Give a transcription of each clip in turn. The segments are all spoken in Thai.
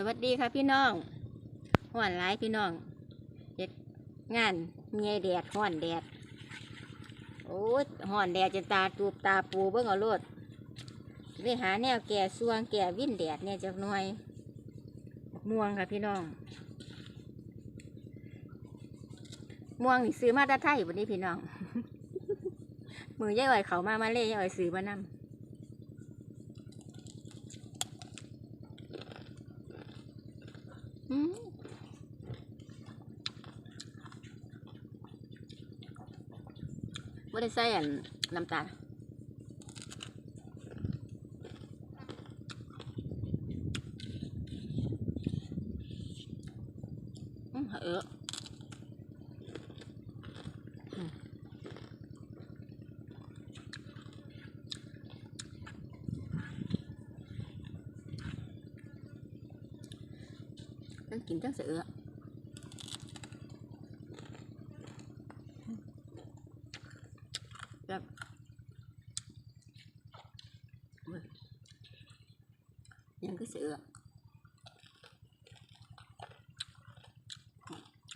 สวัสดีค่ะพี่น้องห่อนหลายพี่น้องเฮ็ดงานเมียแดดห่อนแดด โอ้ห่อนแดดจะตาตูบตาปูเบิ่งเอาโลดไปหาแนวแก่สวงแก่วิ่นแดดเนี่ยจักหน่อยม่วงค่ะพี่น้อง ม่วงนี่ซื้อมาตาไทยวันนี้พี่น้อง มือย่ายอ่อยเขามามาเล่ย่ายอ่อยซื้อมานำ อืมบ่ได้ใส่อันน้ำตาลอืมเออ ต้องกินจังเสือแบบเว้ยยังก็เสือ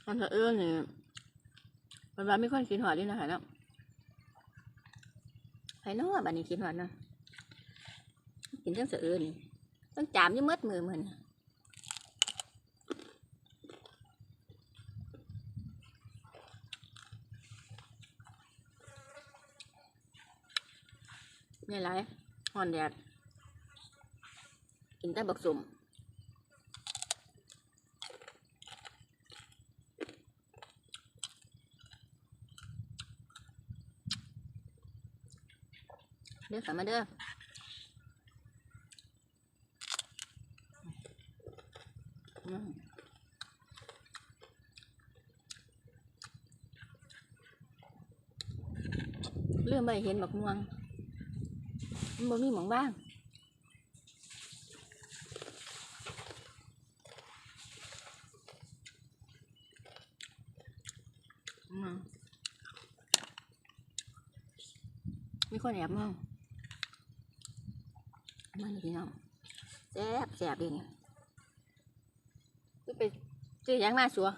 มันเสือนี่มันว่าไม่ค่อยกินหอดด้วยนะคะเนาะใครเนาะบัดนี้กินหอดเนาะกินจังเสือนี่ต้องจามอยี่มัดมือมัน นี่ไรห่อนแดด กินแต่บักสุ่มเด้อค่ะมาเด้อเรื่องไปเห็นบักม่วง บ่มีหมองบ้างอืมมีคนแอบมองมาเลยพี่น้องแซ่บแซ่บเองคือไปซื้อหยังมาสัว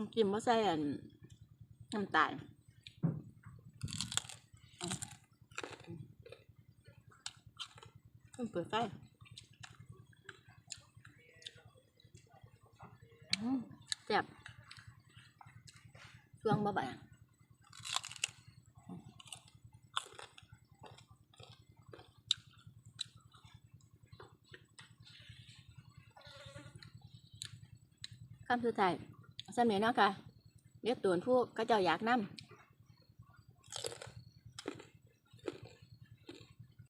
น้ำจิ้มว่าใส่อันน้ำตาลเปิดไฟอืมแซ่บช่วงบ่บ่ายคำสุดท้าย สำเนียเนาะค่ะเรียกตัวผู้ก็เจ้าอยากน